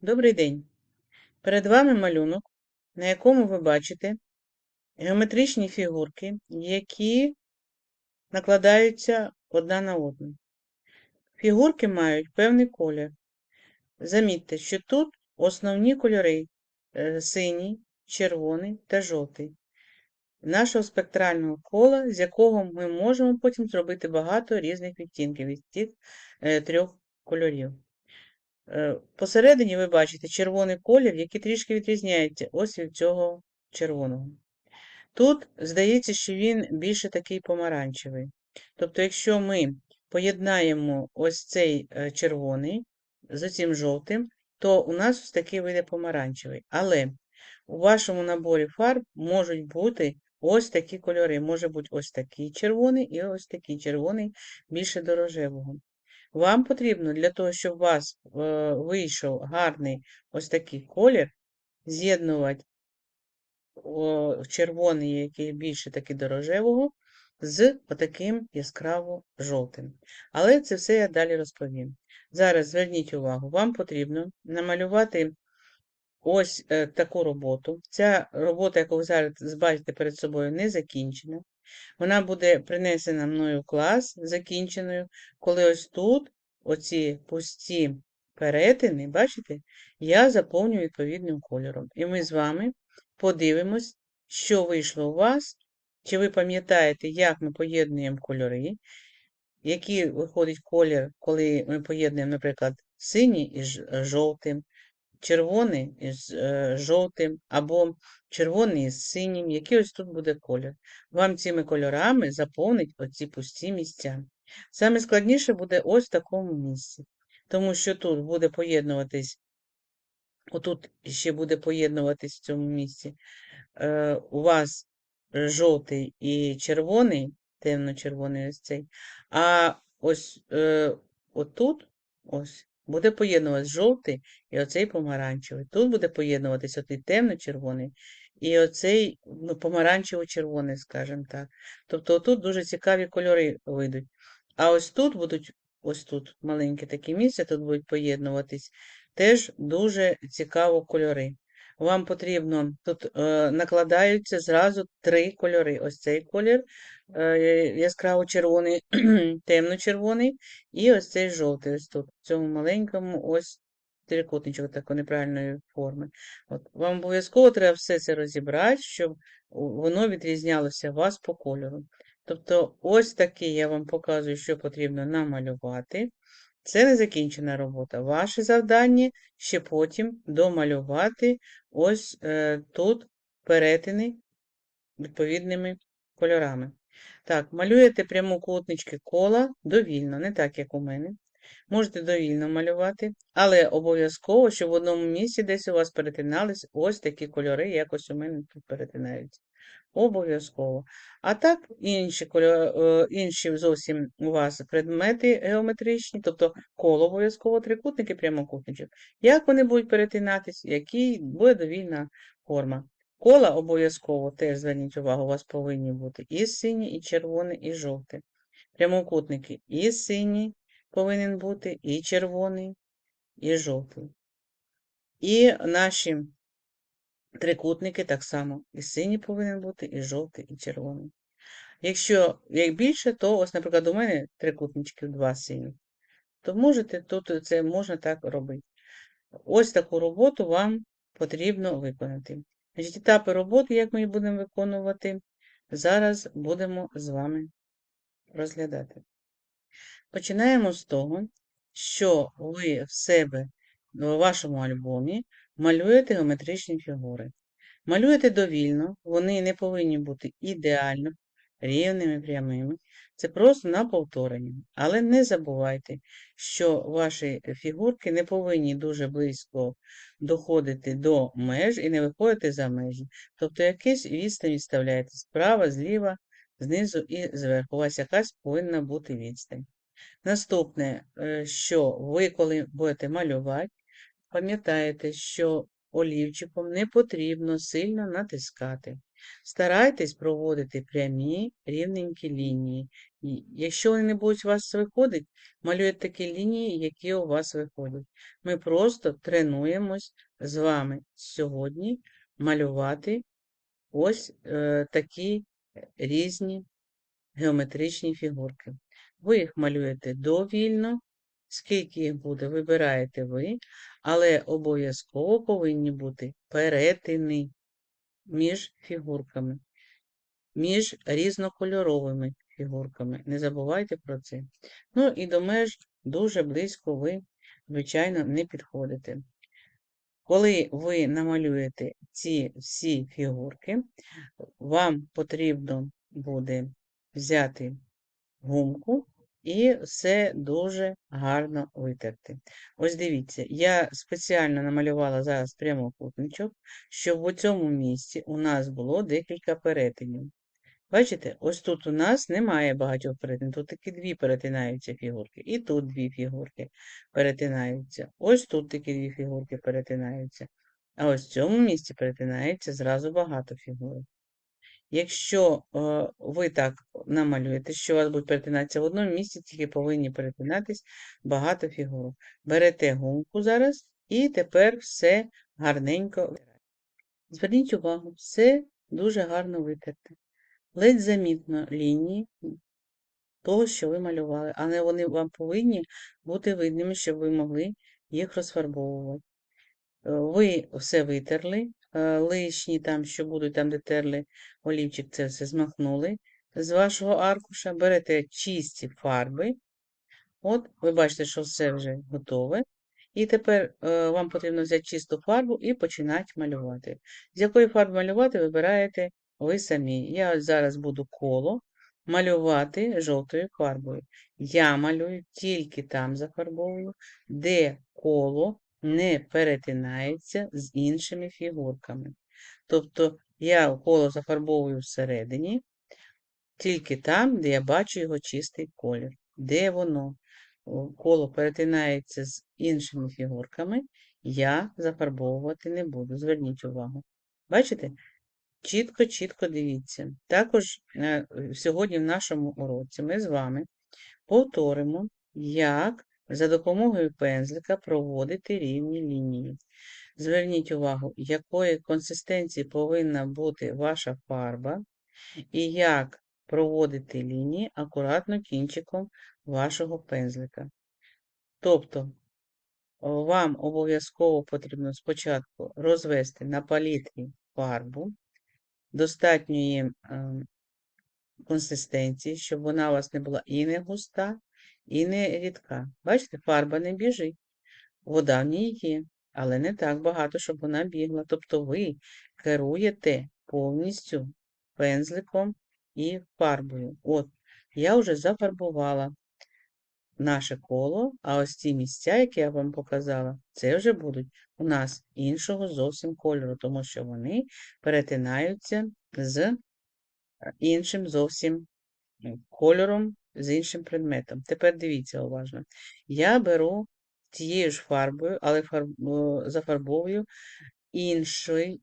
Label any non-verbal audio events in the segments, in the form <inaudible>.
Добрий день! Перед вами малюнок, на якому ви бачите геометричні фігурки, які накладаються одна на одну. Фігурки мають певний колір. Замітьте, що тут основні кольори е, синій, червоний та жовтий. Нашого спектрального кола, з якого ми можемо потім зробити багато різних відтінків від цих е, трьох кольорів. Е, Посередині ви бачите червоний колір, який трішки відрізняється ось від цього червоного. Тут здається, що він більше такий помаранчевий. Тобто, якщо ми поєднаємо ось цей е, червоний з цим жовтим, то у нас ось такий вийде помаранчевий. Але у вашому наборі фарб можуть бути ось такі кольори. Може бути ось такий червоний і ось такий червоний більше до рожевого. Вам потрібно для того, щоб у вас е, вийшов гарний ось такий колір, з'єднувати червоний, який більше таки до рожевого, з отаким яскраво жовтим. Але це все я далі розповім. Зараз зверніть увагу, вам потрібно намалювати ось е, таку роботу. Ця робота, яку ви зараз бачите перед собою, не закінчена. Вона буде принесена мною в клас закінченою, коли ось тут оці пусті перетини, бачите, я заповню відповідним кольором. І ми з вами подивимось, що вийшло у вас, чи ви пам'ятаєте, як ми поєднуємо кольори, який виходить колір, коли ми поєднуємо, наприклад, синій із жовтим, червоний із е, жовтим, або червоний із синім, який ось тут буде колір. Вам цими кольорами заповнить оці пусті місця. Саме складніше буде ось в такому місці, тому що тут буде поєднуватись, отут ще буде поєднуватись в цьому місці е, у вас жовтий і червоний, темно-червоний ось цей, а ось е, отут ось буде поєднуватись жовтий і оцей помаранчевий. Тут буде поєднуватись оцей темно-червоний і оцей ну, помаранчево-червоний, скажімо так. Тобто тут дуже цікаві кольори вийдуть. А ось тут будуть, ось тут маленьке таке місце, тут будуть поєднуватись теж дуже цікаво кольори. Вам потрібно, тут е, накладаються зразу три кольори. Ось цей колір, е, яскраво червоний, <clears throat> темно-червоний, і ось цей жовтий, ось тут, в цьому маленькому ось трикутничок такої неправильної форми. От, Вам обов'язково треба все це розібрати, щоб воно відрізнялося вас по кольору. Тобто, ось такий я вам показую, що потрібно намалювати. Це не закінчена робота. Ваше завдання ще потім домалювати ось е, тут перетини відповідними кольорами. Так, малюєте прямокутнички кола довільно, не так, як у мене. Можете довільно малювати, але обов'язково, щоб в одному місці десь у вас перетинались ось такі кольори, як ось у мене тут перетинаються. Обов'язково. А так, інші е, інші зовсім у вас предмети геометричні, тобто коло обов'язково трикутники, прямокутничок. Як вони будуть перетинатись, який буде довільна форма. Кола обов'язково, теж зверніть увагу, у вас повинні бути і сині, і червоний, і жовтий. Прямокутники і синій повинен бути, і червоний, і жовтий. І наші Трикутники так само. І синій повинен бути, і жовтий, і червоний. Якщо як більше, то ось, наприклад, у мене трикутничків два сині, то можете тут це можна так робити. Ось таку роботу вам потрібно виконати. Значить, Етапи роботи, як ми їх будемо виконувати, зараз будемо з вами розглядати. Починаємо з того, що ви в себе в вашому альбомі малюєте геометричні фігури. Малюєте довільно, вони не повинні бути ідеально рівними, прямими. Це просто на повторення. Але не забувайте, що ваші фігурки не повинні дуже близько доходити до меж і не виходити за межі. Тобто якийсь відстань відставляєте справа, зліва, знизу і зверху. У вас якась повинна бути відстань. Наступне, е, що ви, коли будете малювати, Пам'ятаєте, що олівчиком не потрібно сильно натискати. Старайтесь проводити прямі рівненькі лінії. Якщо вони не будуть у вас виходити, малюйте такі лінії, які у вас виходять. Ми просто тренуємось з вами сьогодні малювати ось е, такі різні геометричні фігурки. Ви їх малюєте довільно, скільки їх буде, вибираєте ви, але обов'язково повинні бути перетини між фігурками, між різнокольоровими фігурками. Не забувайте про це. Ну і до меж дуже близько ви, звичайно, не підходите. Коли ви намалюєте ці всі фігурки, вам потрібно буде взяти гумку і все дуже гарно витерти. Ось дивіться, я спеціально намалювала зараз прямокутничок, щоб у цьому місці у нас було декілька перетинів. Бачите, ось тут у нас немає багатьох перетинів, тут такі дві перетинаються фігурки. І тут дві фігурки перетинаються. Ось тут такі дві фігурки перетинаються. А ось в цьому місці перетинається зразу багато фігурок. Якщо е, ви так намалюєте, що у вас будуть перетинатися в одному місці, тільки повинні перетинатись багато фігурок. Берете гумку зараз і тепер все гарненько витираєте. Зверніть увагу, все дуже гарно витерте. Ледь замітно лінії того, що ви малювали, але вони вам повинні бути видними, щоб ви могли їх розфарбовувати. Е, Ви все витерли, лишні там, що будуть там, де терли олівчик, це все змахнули з вашого аркуша, берете чисті фарби. От, ви бачите, що все вже готове. І тепер е, вам потрібно взяти чисту фарбу і починати малювати. З якої фарби малювати, вибираєте ви самі. Я зараз буду коло малювати жовтою фарбою. Я малюю тільки там зафарбовую, де коло не перетинається з іншими фігурками. Тобто я коло зафарбовую всередині, тільки там, де я бачу його чистий колір. Де воно? Коло перетинається з іншими фігурками, я зафарбовувати не буду. Зверніть увагу. Бачите? Чітко-чітко дивіться. Також е, сьогодні в нашому уроці ми з вами повторимо, як за допомогою пензлика проводити рівні лінії. Зверніть увагу, якої консистенції повинна бути ваша фарба, і як проводити лінії акуратно кінчиком вашого пензлика. Тобто, вам обов'язково потрібно спочатку розвести на палітрі фарбу достатньої ем, консистенції, щоб вона у вас не була і не густа, і не рідка. Бачите, фарба не біжить. Вода в ній є, але не так багато, щоб вона бігла. Тобто ви керуєте повністю пензликом і фарбою. От, я вже зафарбувала наше коло, а ось ці місця, які я вам показала, це вже будуть у нас іншого зовсім кольору, тому що вони перетинаються з іншим зовсім кольором, з іншим предметом. Тепер дивіться уважно. Я беру тією ж фарбою, але фарб... зафарбовую інший,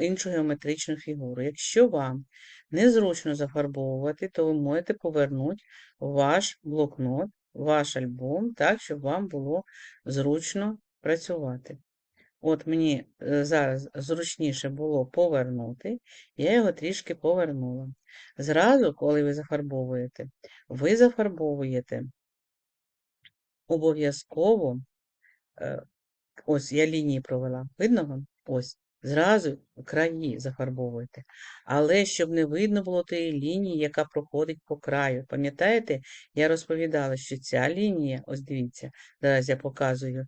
іншу геометричну фігуру. Якщо вам незручно зафарбовувати, то ви можете повернути ваш блокнот, ваш альбом, так, щоб вам було зручно працювати. От мені е, зараз зручніше було повернути, я його трішки повернула. Зразу, коли ви зафарбовуєте, ви зафарбовуєте обов'язково, е, ось я лінії провела, видно вам? Ось, зразу краї зафарбовуєте. Але щоб не видно було тієї лінії, яка проходить по краю. Пам'ятаєте, я розповідала, що ця лінія, ось дивіться, зараз я показую,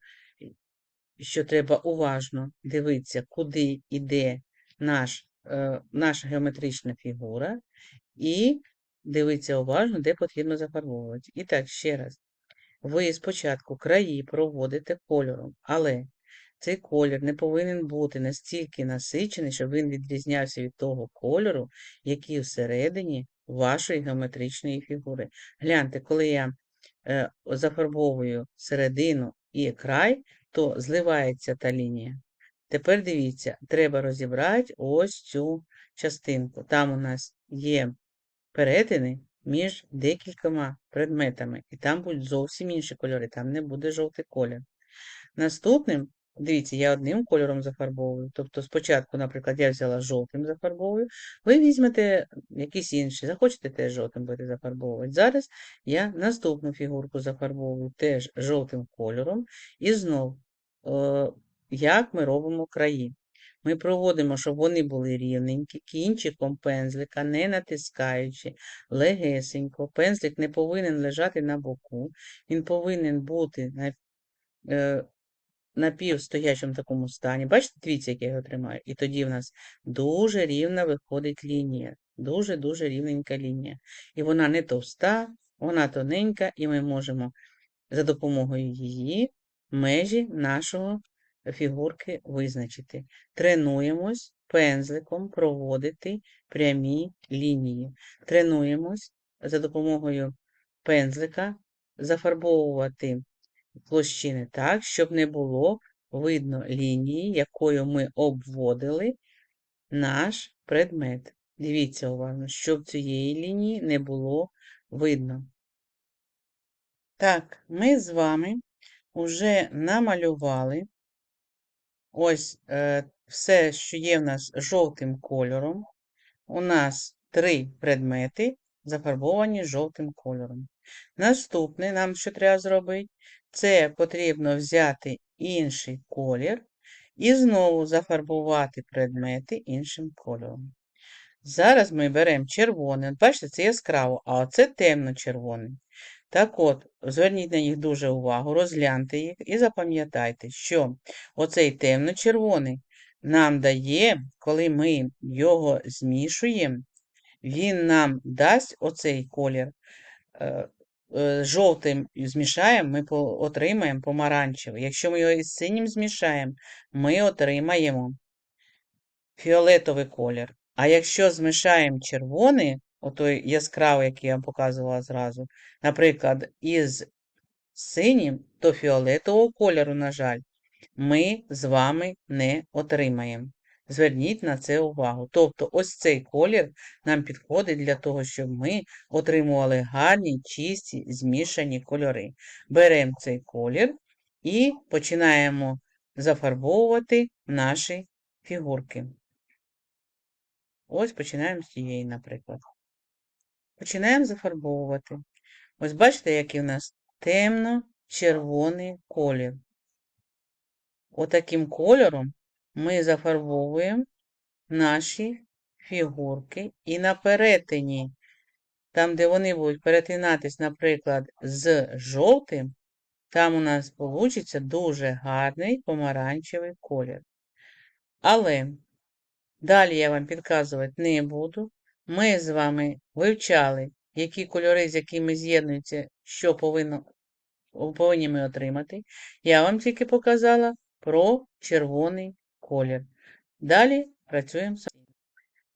що треба уважно дивитися, куди йде наш, е, наша геометрична фігура, і дивитися уважно, де потрібно зафарбовувати. І так, ще раз. Ви спочатку краї проводите кольором, але цей колір не повинен бути настільки насичений, щоб він відрізнявся від того кольору, який всередині вашої геометричної фігури. Гляньте, коли я е, зафарбовую середину і край, то зливається та лінія. Тепер дивіться, треба розібрати ось цю частинку. Там у нас є перетини між декількома предметами, і там будуть зовсім інші кольори, там не буде жовтий колір. Наступним, дивіться, я одним кольором зафарбовую. Тобто спочатку, наприклад, я взяла жовтим зафарбовую, ви візьмете якийсь інший, захочете теж жовтим будете зафарбовувати. Зараз я наступну фігурку зафарбовую теж жовтим кольором. І знов, е, як ми робимо краї. Ми проводимо, щоб вони були рівненькі, кінчиком пензлика, не натискаючи, легесенько. Пензлик не повинен лежати на боку, він повинен бути на е, напівстоячому такому стані. Бачите, дивіться, як я його тримаю. І тоді в нас дуже рівна виходить лінія. Дуже-дуже рівненька лінія. І вона не товста, вона тоненька, і ми можемо за допомогою її межі нашого фігурки визначити. Тренуємось пензликом проводити прямі лінії. Тренуємось за допомогою пензлика зафарбовувати площини так, щоб не було видно лінії, якою ми обводили наш предмет. Дивіться уважно, щоб цієї лінії не було видно. Так, ми з вами вже намалювали ось е, все, що є в нас жовтим кольором. У нас три предмети зафарбовані жовтим кольором. Наступне нам що треба зробити? Це потрібно взяти інший колір і знову зафарбувати предмети іншим кольором. Зараз ми беремо червоний. Бачите, це яскраво, а оце темно-червоний. Так от, зверніть на них дуже увагу, розгляньте їх і запам'ятайте, що оцей темно-червоний нам дає, коли ми його змішуємо, він нам дасть оцей колір. е, е, Жовтим змішаємо, ми отримаємо помаранчевий. Якщо ми його із синім змішаємо, ми отримаємо фіолетовий колір. А якщо змішаємо червоний, отой яскравий, який я вам показувала зразу, наприклад, із синім, то фіолетового кольору, на жаль, ми з вами не отримаємо. Зверніть на це увагу. Тобто, ось цей колір нам підходить для того, щоб ми отримували гарні, чисті, змішані кольори. Беремо цей колір і починаємо зафарбовувати наші фігурки. Ось починаємо з цієї, наприклад. Починаємо зафарбовувати. Ось бачите, який у нас темно-червоний колір. Отаким кольором ми зафарбовуємо наші фігурки і на перетині, там, де вони будуть перетинатись, наприклад, з жовтим, там у нас вийде дуже гарний помаранчевий колір. Але далі я вам підказувати не буду. Ми з вами вивчали, які кольори, з якими з'єднуються, що повинно, повинні ми отримати. Я вам тільки показала про червоний колір. Далі працюємо самі.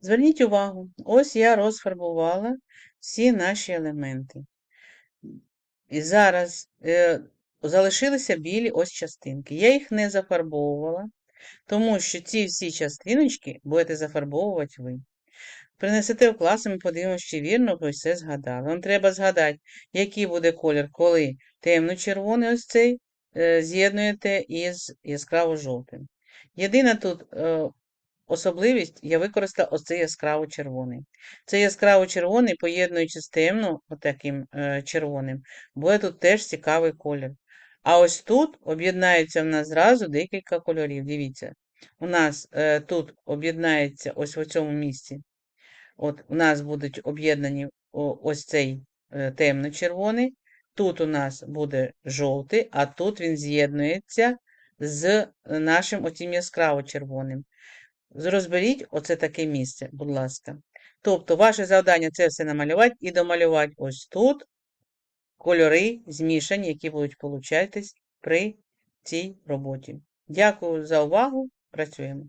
Зверніть увагу, ось я розфарбувала всі наші елементи. І зараз е, залишилися білі ось частинки. Я їх не зафарбовувала, тому що ці всі частиночки будете зафарбовувати ви. Принесете в клас, і ми подивимося, чи вірно ви все згадали. Вам треба згадати, який буде колір, коли темно-червоний ось цей е, з'єднуєте із яскраво-жовтим. Єдина тут е, особливість, я використала оцей яскраво-червоний. Цей яскраво-червоний, поєднуючи з темно, отаким е, червоним, буде тут теж цікавий колір. А ось тут об'єднаються в нас зразу декілька кольорів. Дивіться, у нас тут об'єднається ось в цьому місці. От у нас будуть об'єднані ось цей е, темно-червоний. Тут у нас буде жовтий, а тут він з'єднується з нашим оцім яскраво-червоним. Розберіть оце таке місце, будь ласка. Тобто, ваше завдання це все намалювати і домалювати ось тут кольори змішані, які будуть получатись при цій роботі. Дякую за увагу. Працюємо.